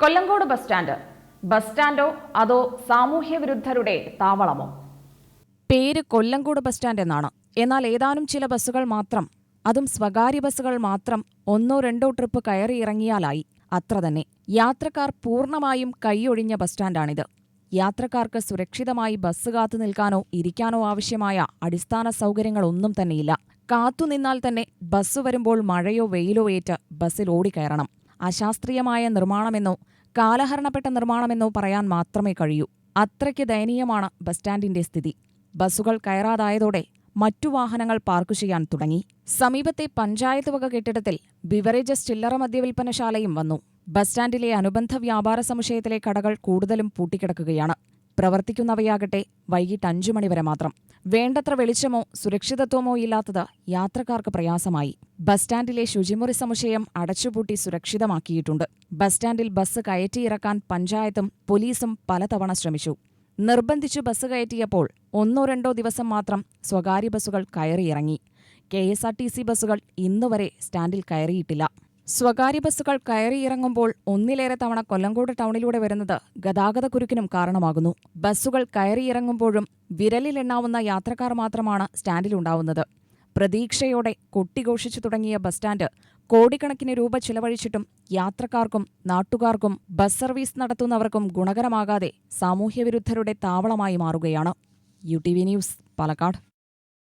Kollengode bus stand. Bus സ്റ്റാൻഡോ അതോ സാമൂഹ്യ വിരുദ്ധരുടെ താവളമോ? പേര് കൊല്ലങ്കോട് ബസ് സ്റ്റാൻഡ് എന്നാണ്. എന്നാൽ ഏതാനും ചില ബസ്സുകൾ മാത്രം അതും സ്വകാര്യ ബസ്സുകൾ മാത്രം ഒന്നോ രണ്ടോ ട്രിപ്പ് കയറി ഇറങ്ങിയാലായി. അത്ര തന്നെ. യാത്രക്കാർ പൂർണമായും കൈയൊഴിഞ്ഞ ബസ് സ്റ്റാൻഡാണിത്. യാത്രക്കാർക്ക് സുരക്ഷിതമായി ബസ് കാത്തു നിൽക്കാനോ ഇരിക്കാനോ ആവശ്യമായ അടിസ്ഥാന സൗകര്യങ്ങളൊന്നും തന്നെയില്ല. കാത്തുനിന്നാൽ തന്നെ ബസ് വരുമ്പോൾ മഴയോ വെയിലോ ഏറ്റ് ബസ്സിൽ ഓടിക്കയറണം. അശാസ്ത്രീയമായ നിർമ്മാണമെന്നോ കാലഹരണപ്പെട്ട നിർമ്മാണമെന്നോ പറയാൻ മാത്രമേ കഴിയൂ. അത്രയ്ക്ക് ദയനീയമാണ് ബസ് സ്റ്റാൻഡിന്റെ സ്ഥിതി. ബസ്സുകൾ കയറാതായതോടെ മറ്റു വാഹനങ്ങൾ പാർക്ക് ചെയ്യാൻ തുടങ്ങി. സമീപത്തെ പഞ്ചായത്ത് വക കെട്ടിടത്തിൽ ബിവറേജസ് ചില്ലറ മദ്യവിൽപ്പനശാലയും വന്നു. ബസ് സ്റ്റാൻഡിലെ അനുബന്ധ വ്യാപാര സമുച്ചയത്തിലെ കടകൾ കൂടുതലും പൂട്ടിക്കിടക്കുകയാണ്. പ്രവർത്തിക്കുന്നവയാകട്ടെ വൈകിട്ട് അഞ്ചു മണിവരെ മാത്രം. വേണ്ടത്ര വെളിച്ചമോ സുരക്ഷിതത്വമോ ഇല്ലാത്തത് യാത്രക്കാർക്ക് പ്രയാസമായി. ബസ് സ്റ്റാൻഡിലെ ശുചിമുറി സമുച്ചയം അടച്ചുപൂട്ടി സുരക്ഷിതമാക്കിയിട്ടുണ്ട്. ബസ് സ്റ്റാൻഡിൽ ബസ് കയറ്റിയിറക്കാൻ പഞ്ചായത്തും പോലീസും പലതവണ ശ്രമിച്ചു. നിർബന്ധിച്ചു ബസ് കയറ്റിയപ്പോൾ ഒന്നോ രണ്ടോ ദിവസം മാത്രം സ്വകാര്യ ബസ്സുകൾ കയറിയിറങ്ങി. K S R T C ബസ്സുകൾ ഇന്നുവരെ സ്റ്റാൻഡിൽ കയറിയിട്ടില്ല. സ്വകാര്യ ബസ്സുകൾ കയറിയിറങ്ങുമ്പോൾ ഒന്നിലേറെ തവണ കൊല്ലങ്കോട് ടൗണിലൂടെ വരുന്നത് ഗതാഗതക്കുരുക്കിനും കാരണമാകുന്നു. ബസ്സുകൾ കയറിയിറങ്ങുമ്പോഴും വിരലിലെണ്ണാവുന്ന യാത്രക്കാർ മാത്രമാണ് സ്റ്റാൻഡിലുണ്ടാവുന്നത്. പ്രതീക്ഷയോടെ കൊട്ടിഘോഷിച്ചു തുടങ്ങിയ ബസ് സ്റ്റാൻഡ് കോടിക്കണക്കിന് രൂപ ചിലവഴിച്ചിട്ടും യാത്രക്കാർക്കും നാട്ടുകാർക്കും ബസ് സർവീസ് നടത്തുന്നവർക്കും ഗുണകരമാകാതെ സാമൂഹ്യവിരുദ്ധരുടെ താവളമായി മാറുകയാണ്. U T V news Palakkad.